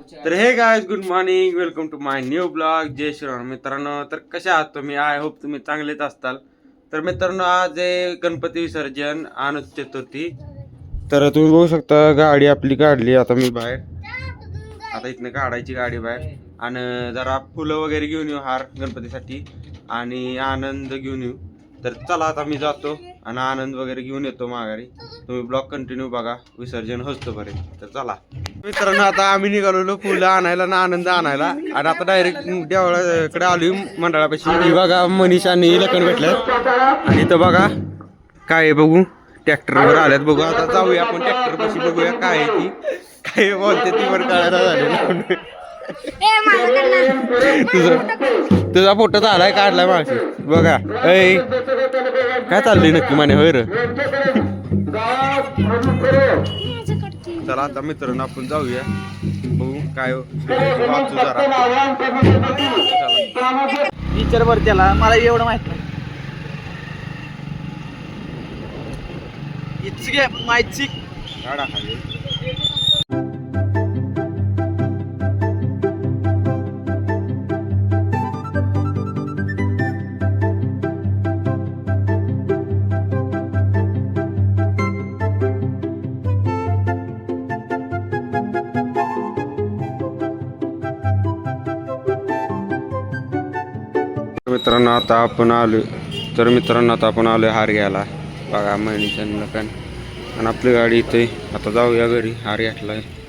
तर हे guys good morning welcome to my new blog जय श्रीराम मित्रांनो. तर कशा आहात तुम्ही? आय होप तुम्ही चांगलेच असताल. तर मित्रांनो आज आहे गणपती विसर्जन अनंत चतुर्थी. तर तुम्ही बघू शकता गाडी आपली काढली आता मी बाहेर. आता इथनं काढायची गाडी बाहेर. आणि जरा फुलं वगैरे घेऊन येऊ हार गणपतीसाठी. आणि आनंद घेऊन येऊ. तर चला आता मी जातो आणि आनंद वगैरे घेऊन येतो माघारी. तुम्ही ब्लॉग कंटिन्यू बघा विसर्जन पर्यंत तर चला. मित्रांनो आता आम्ही निघालेलो फुलं आणायला ना आनंद आणायला. आणि आता डायरेक्ट देवळाकडे आलो मंडळापाशी. बघा मनीष आणि लखन भेटल्यात. आणि इथं बघा काय आहे बघू. ट्रॅक्टरवर आल्यात बघू. आता जाऊया आपण ट्रॅक्टर पाशी बघूया काय आहे ती. काय बोलते ती वर कळायला झाले तुझा तुझा फोटो झालाय काढलाय मागशी. बघा. ऐ. काय चाललंय नक्की म्हणे होय रे. चला आता मित्रांनो आपण जाऊया. बघू काय हो. वाचू जरा. चला. विचार बरं त्याला. मला एवढं माहीत नाही. इतकी घे माहिती. काढा खाली. मित्रांनो आता आपण आलो. तर मित्रांनो आता आपण आलो हार घ्यायला. बघा महिन्याच्या लोकांना आणि आपली गाडी इथे आता जाऊया घरी हार घातला आहे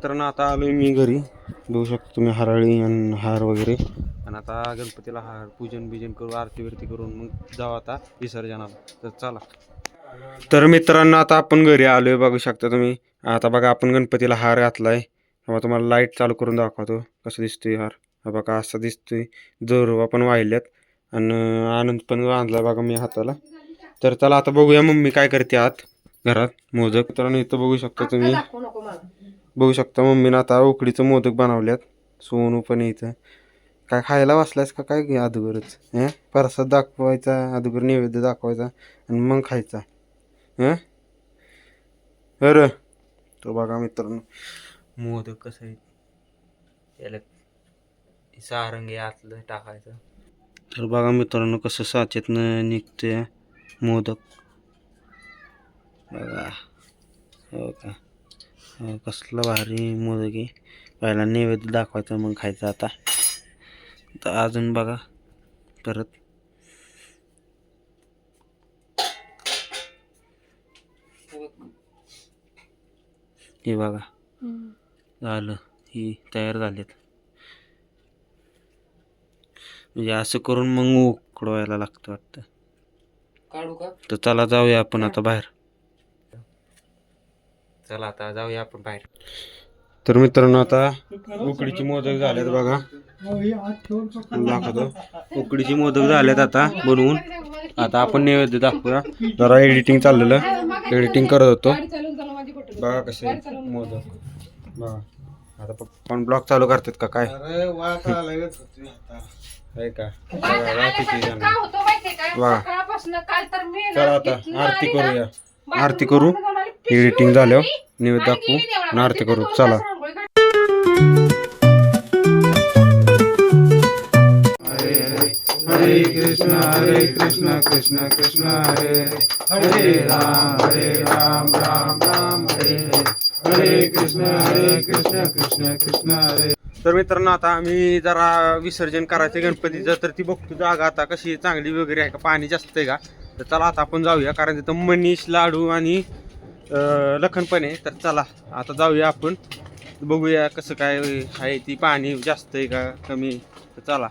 मित्रांनो आता आलोय मी घरी. बघू शकतो तुम्ही हराळी आणि हार वगैरे. आणि आता गणपतीला हार पूजन बिजन करू आरती बिरती करून मग जाऊ आता विसर्जनाला. तर चला. तर मित्रांनो आता आपण घरी आलोय बघू शकता तुम्ही. आता बघा आपण गणपतीला हार घातलाय. तेव्हा तुम्हाला लाइट चालू करून दाखवतो. कसं दिसतोय हार. हा बघा असा दिसतोय. जोरवा पण वाहिल्यात. आणि आनंद पण बांधला बघा मी हाताला. तर चला आता बघूया मम्मी काय करते आत. घरात मोदक मित्रांनो इथं बघू शकता तुम्ही. बघू शकता मम्मीनं आता उकडीचं मोदक बनवल्यात. सोनू पण इथं. काय खायला बसलायस का? काय अदुगरच? हं? परसाद दाखवायचा अदुगर नैवेद्य दाखवायचा आणि मग खायचा. हं? बरं तो बघा मित्रांनो. मोदक कसं आहे? त्याला सारंगी आतलं टाकायचं. तर बघा मित्रांनो कसं साचेतनं निघतंय मोदक. बघा. हो का? कसलं भारी आहे पहिला नैवेद्य दाखवायचं मग खायचं आता. तर अजून बघा. परत. हे बघा. झालं. ही तयार झालेत. म्हणजे असं करून मग उकडवायला लागतं वाटतं. तर चला जाऊया आपण आता बाहेर. चला आता जाऊया आपण बाहेर. तर मित्रांनो आता उकडीची मोदक झाल्यात बघा. दाखवतो. उकडीची मोदक झाल्यात आता बनवून. आता आपण नैवेद्य दाखवूया. जरा एडिटिंग चाललेलं. एडिटिंग करत होतो. बघा कसे मोदक. बघा. आता पण ब्लॉग चालू करतात का काय? का? बघा चला आता आरती करूया. आरती करू एडिटिंग झाल्यावर नैवेद्य आणि दाखवू. आणि आरती करू. चला. हरे कृष्ण हरे कृष्ण कृष्ण कृष्ण हरे हरे राम हरे राम राम राम हरे हरे हरे कृष्ण हरे कृष्ण कृष्ण कृष्ण हरे तर मित्रांनो आता आम्ही जरा विसर्जन करायचं गणपतीचं तर ती बघतो जागा आता कशी चांगली वगैरे आहे का? पाणी जास्त आहे का? तर चला आता आपण जाऊया कारण तिथं मनीष लाडू आणि अं, लखन पण आहे. तर चला आता जाऊया आपण. बघूया कसं काय आहे ती पाणी जास्त आहे का कमी तर चला.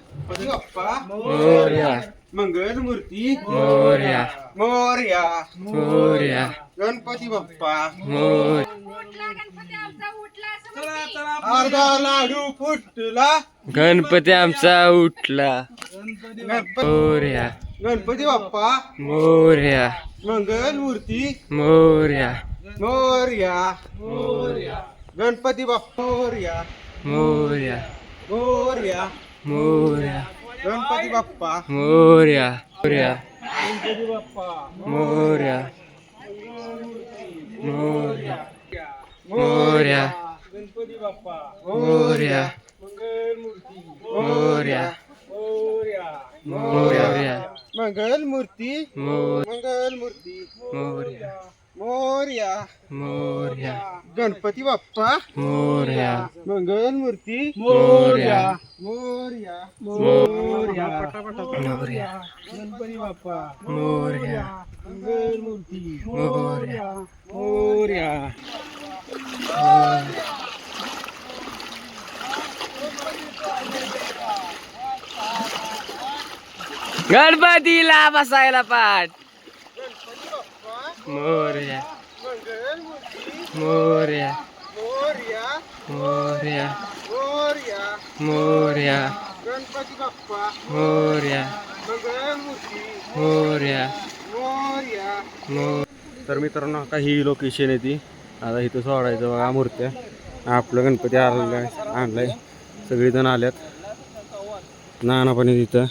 मोरया. मंगलमूर्ती. मोर्या. मोर्या. मोर्या. गणपती बाप्पा. अर्धा लाडू फुटला. गणपती आमचा उठला. गणपती मोर्या. गणपती बाप्पा. मोर्या. मंगलमूर्ती. मोर्या. मोर्या. गणपती बाप्पा. मोर्या. मोर्या. मोर्या. मोर्या. गणपती बाप्पा. मोर्या. मोर्या. मोर्या. मोर्या. मोर्या. गणपती बाप्पा मोर्या मोर्या मोर्या मंगलमूर्ती मोर मंगलमूर्ती मोर्या मोर्या मोर्या गणपती बाप्पा मोर्या मंगलमूर्ती मोर्या मोर्या मोर्या मोर्या गणपती बाप्पा मोर्या मंगलमूर्ती मोर्या मोर्या गणपतीला बसायला पाठ. मोर्या. मोर्या. मोर्या. मोर्या. मोर्या. मोर्या. गणपती बाप्पा मोर्या मोर्या मोर्या तर मित्रांनो आता ही लोकेशन आहे ती. आता इथं सोडायचं बघा मूर्त्या. आपलं गणपती आणलाय आणलाय. सगळेजण आल्यात. नाना पण तिथं.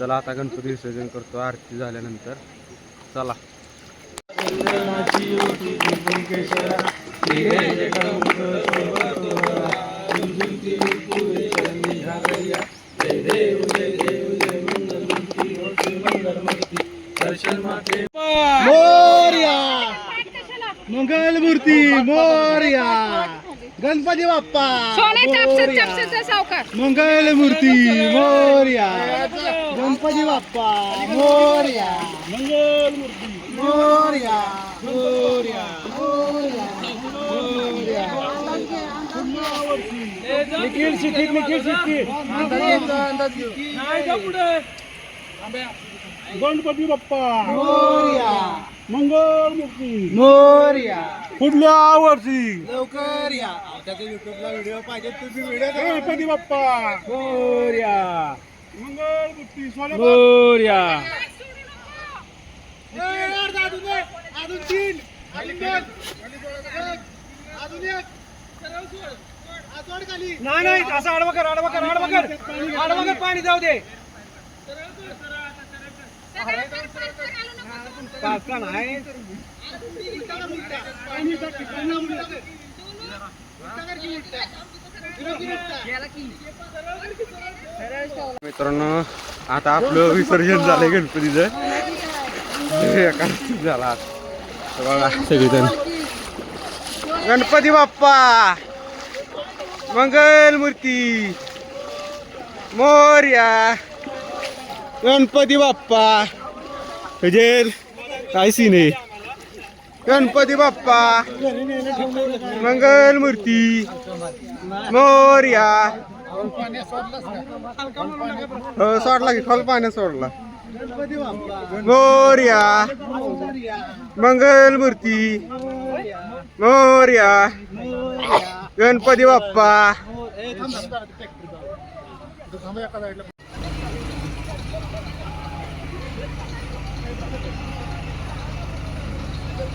चला आता गणपती विसर्जन करतो आरती झाल्यानंतर. चला. मंगलमूर्ती मोर्या! गणपती बाप्पा सोने चापशेचा सावकार. मंगलमूर्ती मोर्या. गणपती बाप्पा मोर्या. मंगलमूर्ती मोर्या मोर्या मोर्या. निखिल शिखिर निखिल शिखिर गणपती बाप्पा मोर्या. मंगलमूर्ती मोर्या. पुढल्या वर्षी. लवकर या. त्याचा युट्यूबला व्हिडिओ पाहिजे तुम्ही व्हिडिओ गणपती बाप्पा. अजून तीन. अजून एक. नाही नाही असं आडवा कर आडवा कर आडवा कर. आडवा कर पाणी जाऊ दे. मित्रांनो आता आपलं विसर्जन झालंय गणपतीचं. झाला बघा सगळीजण. गणपती बाप्पा! मंगल मूर्ती मोर्या! गणपती बाप्पा. हजेर काय सीन आहे? गणपती बाप्पा. मंगलमूर्ती. मोर्या. हो सोडला की खोल पाण्यात सोडला. मोर्या. मंगलमूर्ती. मोर्या. गणपती बाप्पा.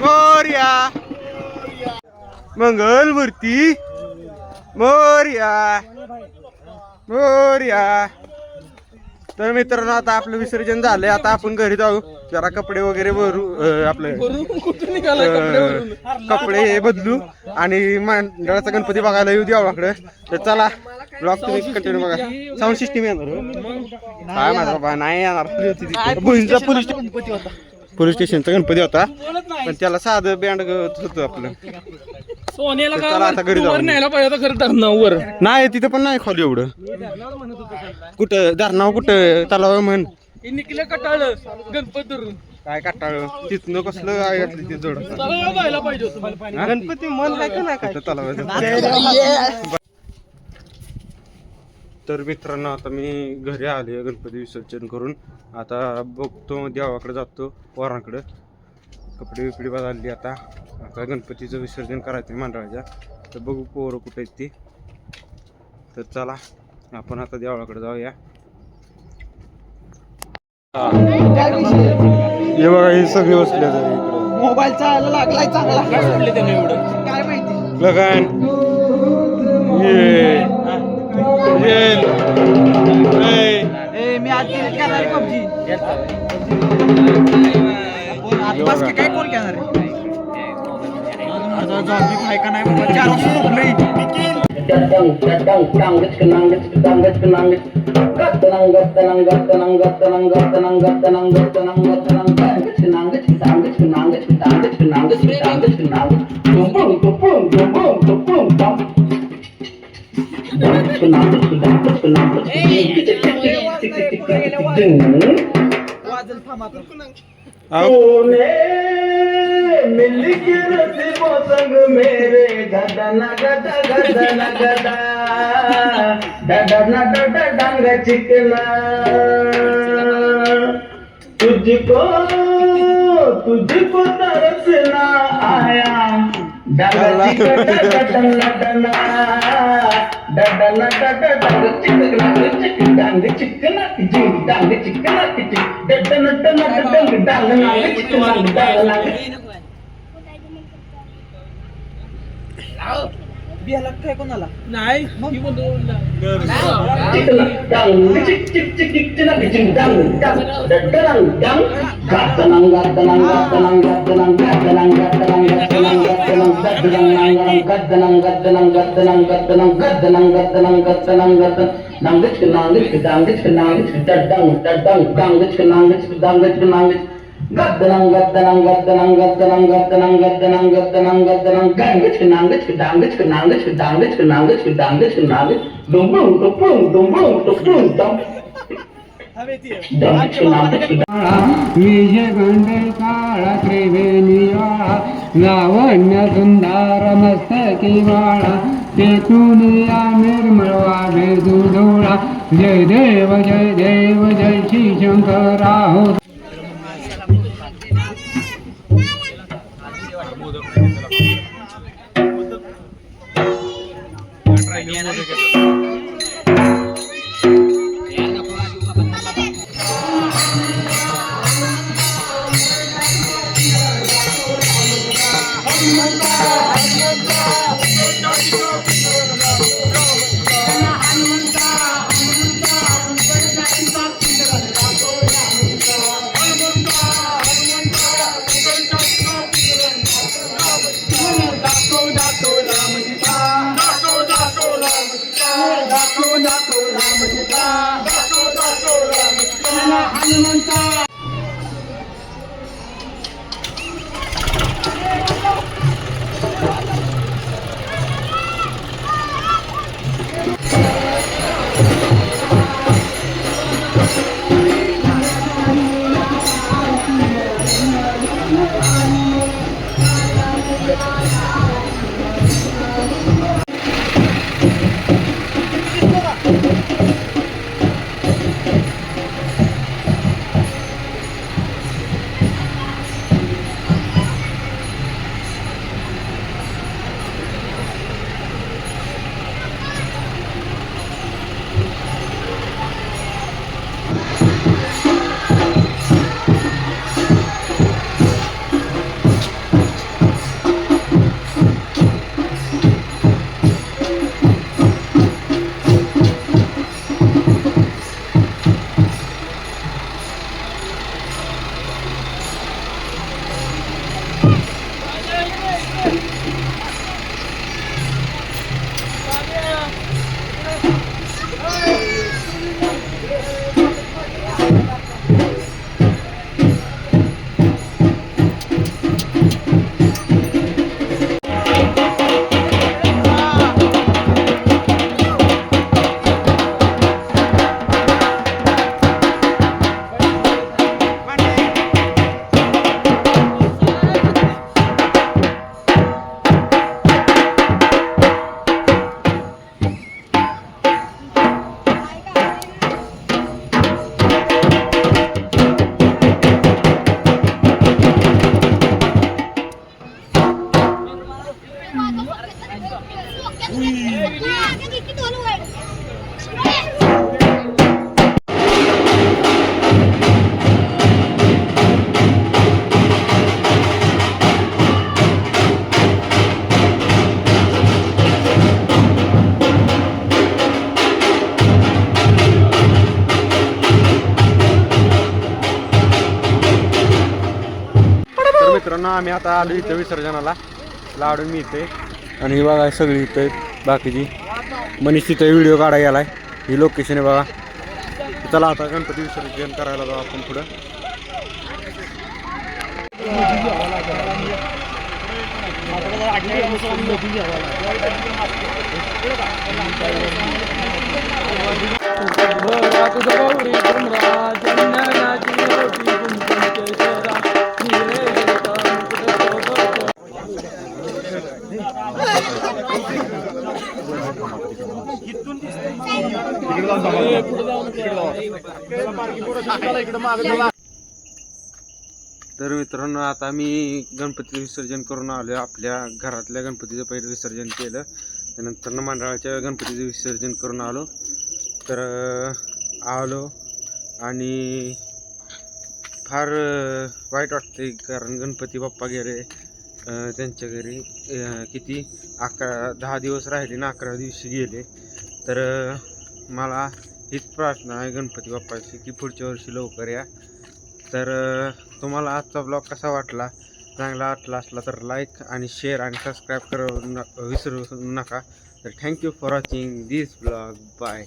मोर्या. मंगलमूर्ती मोर्या. मोर्या. तर मित्रांनो आता आपलं विसर्जन झालंय. आता आपण घरी जाऊ. जरा कपडे वगैरे भरू आपले कपडे बदलू. आणि मंडळाचा गणपती बघायला येऊ देवाकडे तर चला ब्लॉग तुम्ही कंटिन्यू बघा. साऊंड सिस्टीम येणार हो? काय माझा बाबा नाही येणार. पोलीस पोलीस स्टेशनचा गणपती होता. पण त्याला साधं बँड होतं आपलं. सोन्याला तर चला आता घरी जाऊ. वर न्यायला पाहिजे होतं खरं धरणावर नाही तिथं पण नाही खाली एवढं. कुठं धरणाव कुठं तलाव म्हण. हे निकले कटाळलं गणपत धरून. काय काटाळ तिथनं कसलं आहे घातली ती जोड तलावाला जायला पाहिजे होतं. गणपती मन आहे का नाही काय? तलाव तर मित्रांनो आता मी घरी आले गणपती विसर्जन करून. आता बघतो देवाकडे जातो पोरांकडे कपडे बिपडे बदलली आता. आता गणपतीचं विसर्जन करायचं आहे मंडळाच्या. तर बघू पोरं कुठे आहेत ती. तर चला आपण आता देवाकडे जाऊया. हे बघा हे सगळे बसले इकडे. मोबाईल चालायला लागलाय चांगला. काय माहिती? लगन. मी आज करणार पबजी. काय कोण घेणार आहे? का नाही चार वाजता झोपलोय चिकना चिकना चिकना डांग चिकना चिकना डडना डडना डडना वाजन थांबा संग मेरे गदना गदा गदना गदा डडना डडा डंग चिकना तुझको तुझको तरसना आया डंग चिकना डडना डडना డడల డడల చిక్కన చిక్కన డాంగి చిక్కన కిజి డాంగి చిక్కన కిజి డడన డడన డాంగి డాంగి నాంగి చిక్కన డాంగి నాంగి बियाला काय कोणाला नाही मी बोलतो नांगच नांगच डांगच नांगच डड्डांग डड्डांग डांगच नांगच डांगच नांगच గద్దనం గద్దనం గద్దనం గద్దనం గద్దనం గద్దనం గద్దనం గద్దనం गांगच नांगच डांगच नांगच डांगच नांगच डांगच नांगच डुंबुं टुपुं डुंबुं टुपुं डुंब काळा त्रिवेणीया लावण्य सुंदर मस्तकी वाळा. तेथून या निर्मळ वाभे जय देव जय देव जय श्री शंकरा extrañar. आम्ही आता आलो इथं विसर्जनाला. लाडू मी इथे. आणि ही बघा सगळी इथं बाकीची मनीष तिथं व्हिडिओ काढायला गेलाय ही लोकेशन आहे बघा. चला आता गणपती विसर्जन करायला जाऊ आपण पुढं. तर मित्रांनो आता मी गणपती विसर्जन करून आलो आपल्या घरातल्या गणपतीचं पहिलं विसर्जन केलं. त्यानंतर मंडळाच्या गणपतीचं विसर्जन करून आलो. तर आलो आणि फार वाईट वाटते कारण गणपती बाप्पा गेले त्यांच्या घरी किती अकरा दहा दिवस राहिले ना अकरा दिवशी गेले. तर मला हीच प्रार्थना आहे गणपती बाप्पाची की पुढच्या वर्षी लवकर या. तर तुम्हाला आजचा ब्लॉग कसा वाटला? चांगला वाटला असला तर लाईक आणि शेअर आणि सबस्क्राईब करू न विसरू नका. तर thank you for watching this blog bye